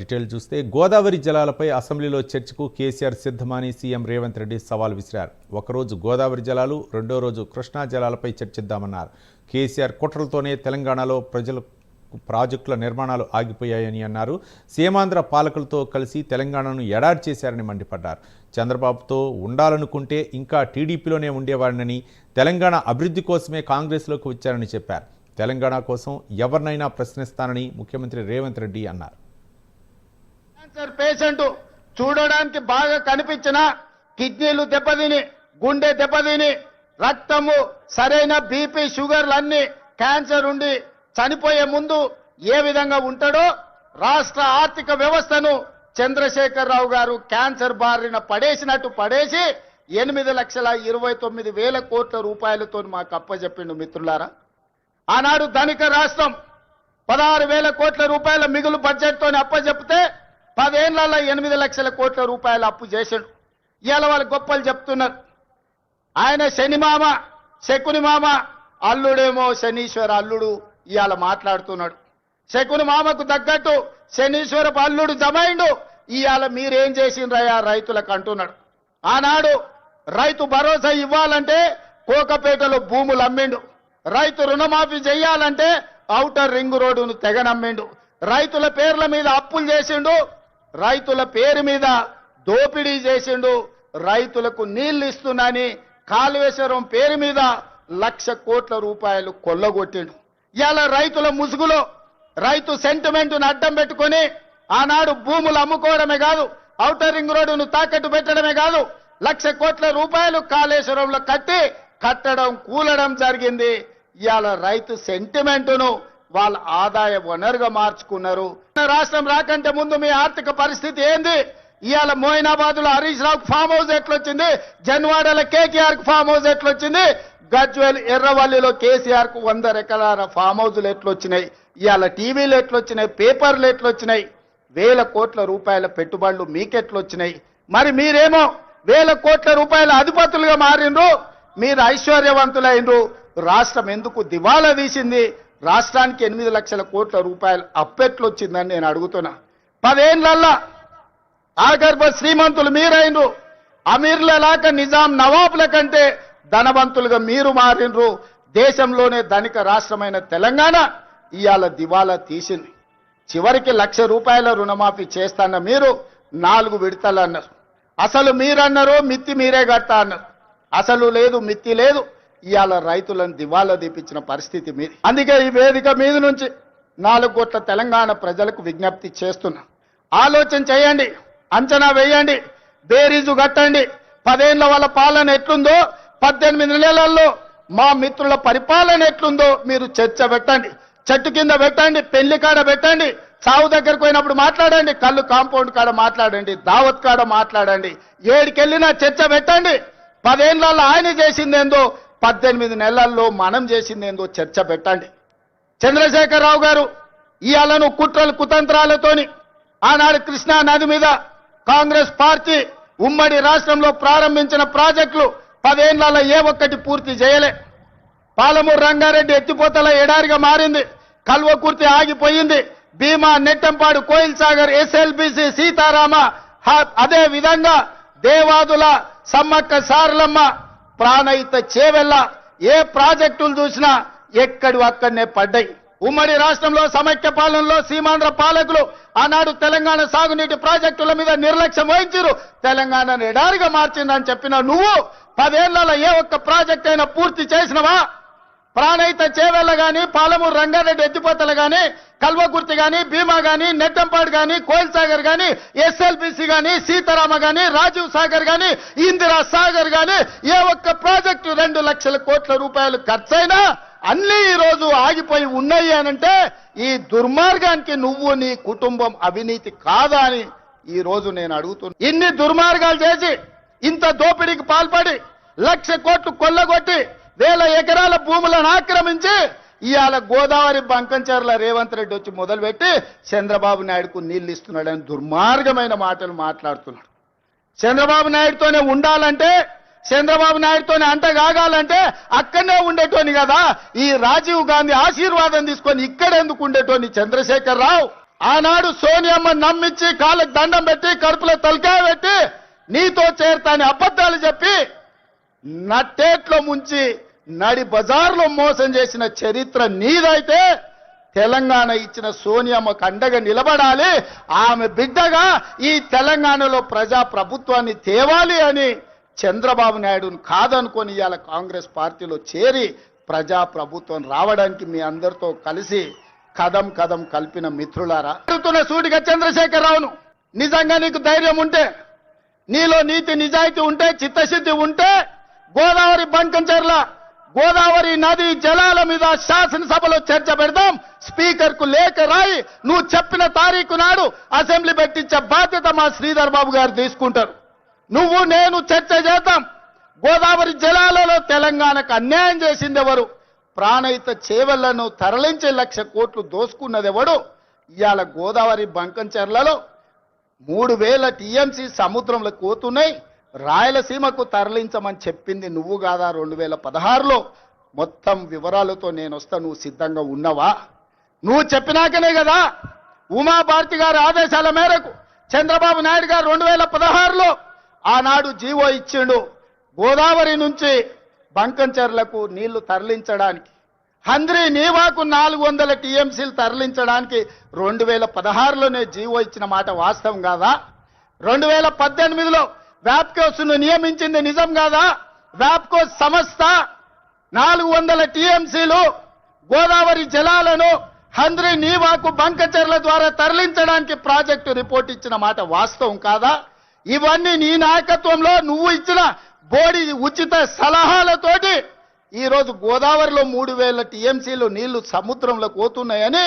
Detail చూస్తే గోదావరి జలాలపై అసెంబ్లీలో చర్చకు కేసీఆర్ సిద్ధమని సీఎం రేవంత్ రెడ్డి సవాల్ విసిరారు. ఒకరోజు గోదావరి జలాలు రెండో రోజు కృష్ణా జలాలపై చర్చిద్దామన్నారు. కేసీఆర్ కుట్రలతోనే తెలంగాణలో ప్రజలు ప్రాజెక్టుల నిర్మాణాలు ఆగిపోయాయని అన్నారు. సీమాంధ్ర పాలకులతో కలిసి తెలంగాణను ఎడారి చేశారని మండిపడ్డారు. చంద్రబాబుతో ఉండాలనుకుంటే ఇంకా టీడీపీలోనే ఉండేవాడినని తెలంగాణ అభివృద్ధి కోసమే కాంగ్రెస్లోకి వచ్చారని చెప్పారు. తెలంగాణ కోసం ఎవరినైనా ప్రశ్నిస్తానని ముఖ్యమంత్రి రేవంత్ రెడ్డి అన్నారు. క్యాన్సర్ పేషెంట్ చూడడానికి బాగా కనిపించిన కిడ్నీలు దెబ్బతిని గుండె దెబ్బతిని రక్తము సరైన బీపీ షుగర్లు అన్ని క్యాన్సర్ ఉండి చనిపోయే ముందు ఏ విధంగా ఉంటాడో రాష్ట్ర ఆర్థిక వ్యవస్థను చంద్రశేఖరరావు గారు క్యాన్సర్ బారిన పడేసినట్టు పడేసి ఎనిమిది లక్షల ఇరవై తొమ్మిది వేల కోట్ల రూపాయలతో మాకు అప్పచెప్పిండు మిత్రులారా. ఆనాడు ధనిక రాష్ట్రం పదహారు వేల కోట్ల రూపాయల మిగులు బడ్జెట్తో అప్పచెప్తే పదేళ్ళలో ఎనిమిది లక్షల కోట్ల రూపాయలు అప్పు చేశాడు ఇవాళ వాళ్ళు గొప్పలు చెప్తున్నారు. ఆయన శనిమామ శకుని మామ అల్లుడేమో శనీశ్వర అల్లుడు ఇవాళ మాట్లాడుతున్నాడు. శకుని మామకు తగ్గట్టు శనీశ్వరపు అల్లుడు జమైండు. ఇవాళ మీరేం చేసిండ్రయ్యా రైతులకు అంటున్నాడు. ఆనాడు రైతు భరోసా ఇవ్వాలంటే కోకపేటలో భూములు అమ్మిండు. రైతు రుణమాఫీ చెయ్యాలంటే ఔటర్ రింగ్ రోడ్డును తెగనమ్మిండు రైతుల పేర్ల మీద అప్పులు చేసిండు. రైతుల పేరు మీద దోపిడీ చేసిండు. రైతులకు నీళ్ళు ఇస్తున్నాని కాళేశ్వరం పేరు మీద లక్ష కోట్ల రూపాయలు కొల్లగొట్టిండు. ఇలా రైతుల ముసుగులో రైతు సెంటిమెంట్ను అడ్డం పెట్టుకొని ఆనాడు భూములు అమ్ముకోవడమే కాదు ఔటర్ రింగ్ రోడ్డును తాకట్టు పెట్టడమే కాదు లక్ష కోట్ల రూపాయలు కాళేశ్వరంలో కట్టి కట్టడం కూలడం జరిగింది. ఇవాళ రైతు సెంటిమెంటును వాళ్ళ ఆదాయ వనరుగా మార్చుకున్నారు. రాష్ట్రం రాకంటే ముందు మీ ఆర్థిక పరిస్థితి ఏంది? ఇవాళ మోయినాబాద్లో హరీష్ రావు ఫామ్ హౌస్ ఎట్లొచ్చింది? జన్వాడలో కేకేఆర్కు ఫామ్ హౌస్ ఎట్లొచ్చింది? గజ్వేల్ ఎర్రవల్లిలో కేసీఆర్కు వంద ఎకరాల ఫామ్ హౌజులు ఎట్లొచ్చినాయి? ఇవాళ టీవీలు ఎట్లొచ్చినాయి? పేపర్లు ఎట్లొచ్చినాయి? వేల కోట్ల రూపాయల పెట్టుబడులు మీకెట్లొచ్చినాయి? మరి మీరేమో వేల కోట్ల రూపాయల అధిపతులుగా మారిండ్రు. మీరు ఐశ్వర్యవంతులైనరు రాష్ట్రం ఎందుకు దివాలా తీసింది రాష్ట్రానికి ఎనిమిది లక్షల కోట్ల రూపాయలు అప్పెట్లొచ్చిందని నేను అడుగుతున్నా. పదేళ్ళల్లా ఆగర్భ శ్రీమంతులు మీరైనరు అమీర్ల లాక నిజాం నవాబుల కంటే ధనవంతులుగా మీరు మారినరు దేశంలోనే ధనిక రాష్ట్రమైన తెలంగాణ ఇవాళ దివాలా తీసింది. చివరికి లక్ష రూపాయల రుణమాఫీ చేస్తాన్న మీరు నాలుగు విడతలు అన్నారు అసలు మీరన్నారు మిత్తి మీరే కడతా అన్నారు అసలు లేదు మిత్తి లేదు. ఇవాళ రైతులను దివాలా దీపించిన పరిస్థితి మీది. అందుకే ఈ వేదిక మీద నుంచి నాలుగు కోట్ల తెలంగాణ ప్రజలకు విజ్ఞప్తి చేస్తున్నా. ఆలోచన చేయండి అంచనా వేయండి బేరీజు కట్టండి. పదేళ్ళ వాళ్ళ పాలన ఎట్లుందో పద్దెనిమిది నెలల్లో మా మిత్రుల పరిపాలన ఎట్లుందో మీరు చర్చ పెట్టండి. చెట్టు కింద పెట్టండి పెళ్ళి కాడ పెట్టండి చావు దగ్గరకు పోయినప్పుడు మాట్లాడండి కళ్ళు కాంపౌండ్ కాడ మాట్లాడండి దావత్ కాడ మాట్లాడండి. ఏడికెళ్ళినా చర్చ పెట్టండి. పదేళ్ళలో ఆయన చేసిందేందో పద్దెనిమిది నెలల్లో మనం చేసింది ఏందో చర్చ పెట్టండి. చంద్రశేఖరరావు గారు ఇవాళను కుట్రలు కుతంత్రాలతోని ఆనాడు కృష్ణా నది మీద కాంగ్రెస్ పార్టీ ఉమ్మడి రాష్ట్రంలో ప్రారంభించిన ప్రాజెక్టులు పదేళ్ళలో ఏ ఒక్కటి పూర్తి చేయలే. పాలమూరు రంగారెడ్డి ఎత్తిపోతల ఎడారిగా మారింది. కల్వకుర్తి ఆగిపోయింది. భీమా నెట్టంపాడు కోయిల్ సాగర్ ఎస్ఎల్బిసి సీతారామ అదే విధంగా దేవాదుల సమ్మక్క సారలమ్మ ప్రాణయిత చేవెళ్ళ ఏ ప్రాజెక్టులు చూసినా ఎక్కడి అక్కడనే పడ్డాయి. ఉమ్మడి రాష్ట్రంలో సమైక్య పాలనలో సీమాంధ్ర పాలకులు ఆనాడు తెలంగాణ సాగునీటి ప్రాజెక్టుల మీద నిర్లక్ష్యం వహించారు తెలంగాణను ఎడారిగా మార్చిందని చెప్పిన నువ్వు పదేళ్ళలో ఏ ఒక్క ప్రాజెక్ట్ అయినా పూర్తి చేసినవా? ప్రాణహిత చేవెళ్ళ గాని పాలమూరు రంగారెడ్డి ఎత్తిపోతలు గాని కల్వకుర్తి గాని భీమా గాని నెట్టంపాడు గాని కోయిల్ సాగర్ గాని ఎస్ఎల్బిసి గాని సీతారామ గాని రాజీవ్ సాగర్ గాని ఇందిరా సాగర్ గాని ఏ ఒక్క ప్రాజెక్టు రెండు లక్షల కోట్ల రూపాయలు ఖర్చైనా అన్ని ఈ రోజు ఆగిపోయి ఉన్నాయి అనంటే ఈ దుర్మార్గానికి నువ్వు నీ కుటుంబం అవినీతి కాదా అని ఈ రోజు నేను అడుగుతున్నా. ఇన్ని దుర్మార్గాలు చేసి ఇంత దోపిడీకి పాల్పడి లక్ష కోట్లు కొల్లగొట్టి వేల ఎకరాల భూములను ఆక్రమించి ఇవాళ గోదావరి బంకంచర్ల రేవంత్ రెడ్డి వచ్చి మొదలుపెట్టి చంద్రబాబు నాయుడుకు నీళ్ళు ఇస్తున్నాడని దుర్మార్గమైన మాటలు మాట్లాడుతున్నాడు. చంద్రబాబు నాయుడుతోనే ఉండాలంటే చంద్రబాబు నాయుడుతోనే అంట కాగాలంటే అక్కడనే ఉండేటోని కదా. ఈ రాజీవ్ గాంధీ ఆశీర్వాదం తీసుకొని ఇక్కడ ఎందుకు ఉండేటోని చంద్రశేఖర్ రావు ఆనాడు సోనియమ్మ నమ్మించి కాళ్ళకు దండం పెట్టి కడుపులో తలకాయ పెట్టి నీతో చేరతాని అబద్ధాలు చెప్పి నట్టేట్లో ముంచి నడి బజార్లో మోసం చేసిన చరిత్ర నీదైతే తెలంగాణ ఇచ్చిన సోనియామ్మకు అండగా నిలబడాలి. ఆమె బిడ్డగా ఈ తెలంగాణలో ప్రజా ప్రభుత్వాన్ని తేవాలి అని చంద్రబాబు నాయుడును కాదనుకొని ఇవాళ కాంగ్రెస్ పార్టీలో చేరి ప్రజా ప్రభుత్వం రావడానికి మీ అందరితో కలిసి కదం కదం కలిపిన మిత్రులారా. అడుగుతున్న సూటిగా చంద్రశేఖరరావును నిజంగా నీకు ధైర్యం ఉంటే నీలో నీతి నిజాయితీ ఉంటే చిత్తశుద్ధి ఉంటే గోదావరి బంకంచెర్ల గోదావరి నది జలాల మీద శాసనసభలో చర్చ పెడదాం. స్పీకర్కు లేఖ రాయి నువ్వు చెప్పిన తారీఖు నాడు అసెంబ్లీ పెట్టించే బాధ్యత మా శ్రీధర్ బాబు గారు తీసుకుంటారు. నువ్వు నేను చర్చ చేద్దాం. గోదావరి జలాలలో తెలంగాణకు అన్యాయం చేసింది ఎవరు ప్రాణహిత చేవళ్ళను తరలించే లక్ష కోట్లు దోసుకున్నది ఎవడు ఇవాళ గోదావరి బంకంచెర్లలో మూడు వేల టీఎంసీ సముద్రంలో కోతున్నాయి. రాయలసీమకు తరలించమని చెప్పింది నువ్వు కాదా రెండు వేల పదహారులో? మొత్తం వివరాలతో నేను వస్తా నువ్వు సిద్ధంగా ఉన్నవా? నువ్వు చెప్పినాకనే కదా ఉమాభారతి గారి ఆదేశాల మేరకు చంద్రబాబు నాయుడు గారు రెండు వేల పదహారులో ఆనాడు జీవో ఇచ్చిండు. గోదావరి నుంచి బంకంచెర్లకు నీళ్ళు తరలించడానికి హంద్రి నీవాకు నాలుగు వందల టీఎంసీలు తరలించడానికి రెండు వేల పదహారులోనే జీవో ఇచ్చిన మాట వాస్తవం కాదా? రెండు వేల పద్దెనిమిదిలో వ్యాప్కోస్ను నియమించింది నిజం కాదా? వ్యాప్కోస్ సంస్థ నాలుగు వందల టీఎంసీలు గోదావరి జలాలను హంద్రి నీవాకు బంకచెర్ల ద్వారా తరలించడానికి ప్రాజెక్టు రిపోర్ట్ ఇచ్చిన మాట వాస్తవం కాదా? ఇవన్నీ నీ నాయకత్వంలో నువ్వు ఇచ్చిన బోడి ఉచిత సలహాలతోటి ఈరోజు గోదావరిలో మూడు వేల టీఎంసీలు నీళ్ళు సముద్రంలో పోతున్నాయని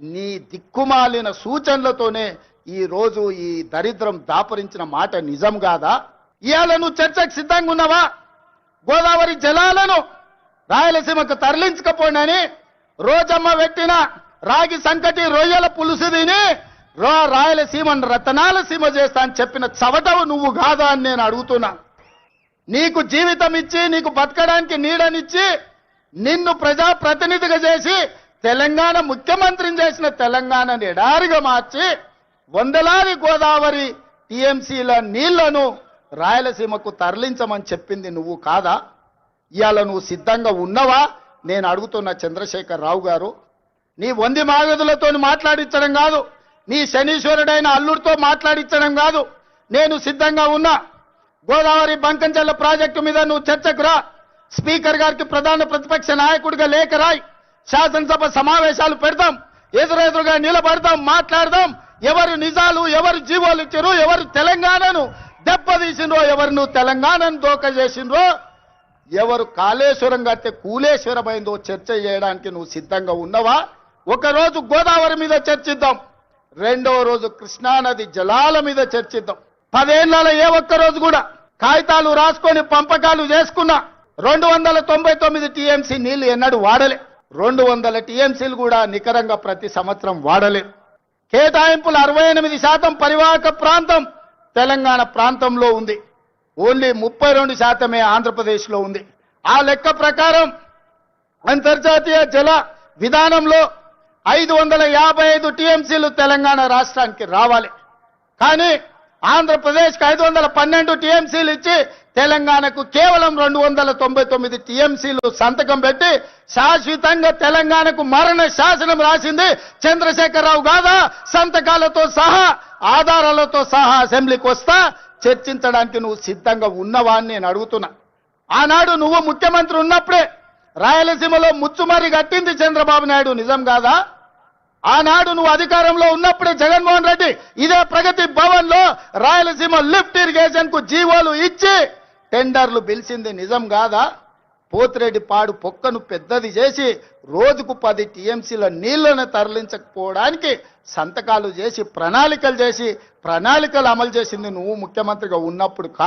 నీ దిక్కుమాలిన సూచనలతోనే ఈ రోజు ఈ దరిద్రం దాపరించిన మాట నిజం కాదా? ఇవాళ నువ్వు చర్చకు సిద్ధంగా ఉన్నావా? గోదావరి జలాలను రాయలసీమకు తరలించకపోయినని రోజమ్మ పెట్టిన రాగి సంకటి రొయ్యల పులుసు తిని రాయలసీమను రతనాల సీమ చేస్తా అని చెప్పిన చవటవు నువ్వు కాదా అని నేను అడుగుతున్నా. నీకు జీవితం ఇచ్చి నీకు బతకడానికి నీడనిచ్చి నిన్ను ప్రజా ప్రతినిధిగా చేసి తెలంగాణ ముఖ్యమంత్రిని చేసిన తెలంగాణని ఎడారిగా మార్చి వందలాది గోదావరి టీఎంసీల నీళ్ళను రాయలసీమకు తరలించమని చెప్పింది నువ్వు కాదా? ఇవాళ నువ్వు సిద్ధంగా ఉన్నవా? నేను అడుగుతున్న చంద్రశేఖర్ రావు గారు నీ వంది మాగదులతో మాట్లాడించడం కాదు నీ శనీశ్వరుడైన అల్లుడితో మాట్లాడించడం కాదు నేను సిద్ధంగా ఉన్నా. గోదావరి బంకంచెల్ల ప్రాజెక్టు మీద నువ్వు చర్చకు రా. స్పీకర్ గారికి ప్రధాన ప్రతిపక్ష నాయకుడిగా లేఖ రాయి. శాసనసభ సమావేశాలు పెడదాం ఎదురెదురుగా నిలబడదాం మాట్లాడదాం. ఎవరు నిజాలు ఎవరు జీవోలు ఇచ్చారు ఎవరు తెలంగాణను దెబ్బతీసిండ్రో ఎవరు నువ్వు తెలంగాణను దోక చేసిండ్రో ఎవరు కాళేశ్వరం కడితే కూలేశ్వరమైందో చర్చ చేయడానికి నువ్వు సిద్ధంగా ఉన్నవా? ఒకరోజు గోదావరి మీద చర్చిద్దాం రెండవ రోజు కృష్ణానది జలాల మీద చర్చిద్దాం. పదేళ్ళ ఏ ఒక్క రోజు కూడా కాగితాలు రాసుకొని పంపకాలు చేసుకున్నా రెండు వందల తొంభై తొమ్మిది టీఎంసీ నీళ్ళు ఎన్నడూ వాడలే. రెండు వందల టీఎంసీలు కూడా నికరంగా ప్రతి సంవత్సరం వాడలే. కేటాయింపులు అరవై ఎనిమిది శాతం పరివాహక ప్రాంతం తెలంగాణ ప్రాంతంలో ఉంది. ఓన్లీ ముప్పై రెండు శాతమే ఆంధ్రప్రదేశ్లో ఉంది. ఆ లెక్క ప్రకారం అంతర్జాతీయ జల విధానంలో ఐదు వందల యాభై ఐదు టీఎంసీలు తెలంగాణ రాష్ట్రానికి రావాలి. కానీ ఆంధ్రప్రదేశ్కి ఐదు వందల పన్నెండు టీఎంసీలు ఇచ్చి తెలంగాణకు కేవలం రెండు వందల తొంభై తొమ్మిది టీఎంసీలు సంతకం పెట్టి శాశ్వతంగా తెలంగాణకు మరణ శాసనం రాసింది చంద్రశేఖరరావు కాదా సంతకాలతో సహా ఆధారాలతో సహా అసెంబ్లీకి వస్తా చర్చించడానికి నువ్వు సిద్ధంగా ఉన్నవా అని నేను అడుగుతున్నా. ఆనాడు నువ్వు ముఖ్యమంత్రి ఉన్నప్పుడే రాయలసీమలో ముచ్చుమరి కట్టింది చంద్రబాబు నాయుడు నిజం కాదా? ఆనాడు నువ్వు అధికారంలో ఉన్నప్పుడే జగన్మోహన్ రెడ్డి ఇదే ప్రగతి భవన్ రాయలసీమ లిఫ్ట్ ఇరిగేషన్కు జీవోలు ఇచ్చి టెండర్లు పిలిచింది నిజం కాదా? పోతిరెడ్డి పాడు పొక్కను పెద్దది చేసి రోజుకు పది టీఎంసీల నీళ్ళను తరలించకపోవడానికి సంతకాలు చేసి ప్రణాళికలు చేసి ప్రణాళికలు అమలు చేసింది నువ్వు ముఖ్యమంత్రిగా ఉన్నప్పుడు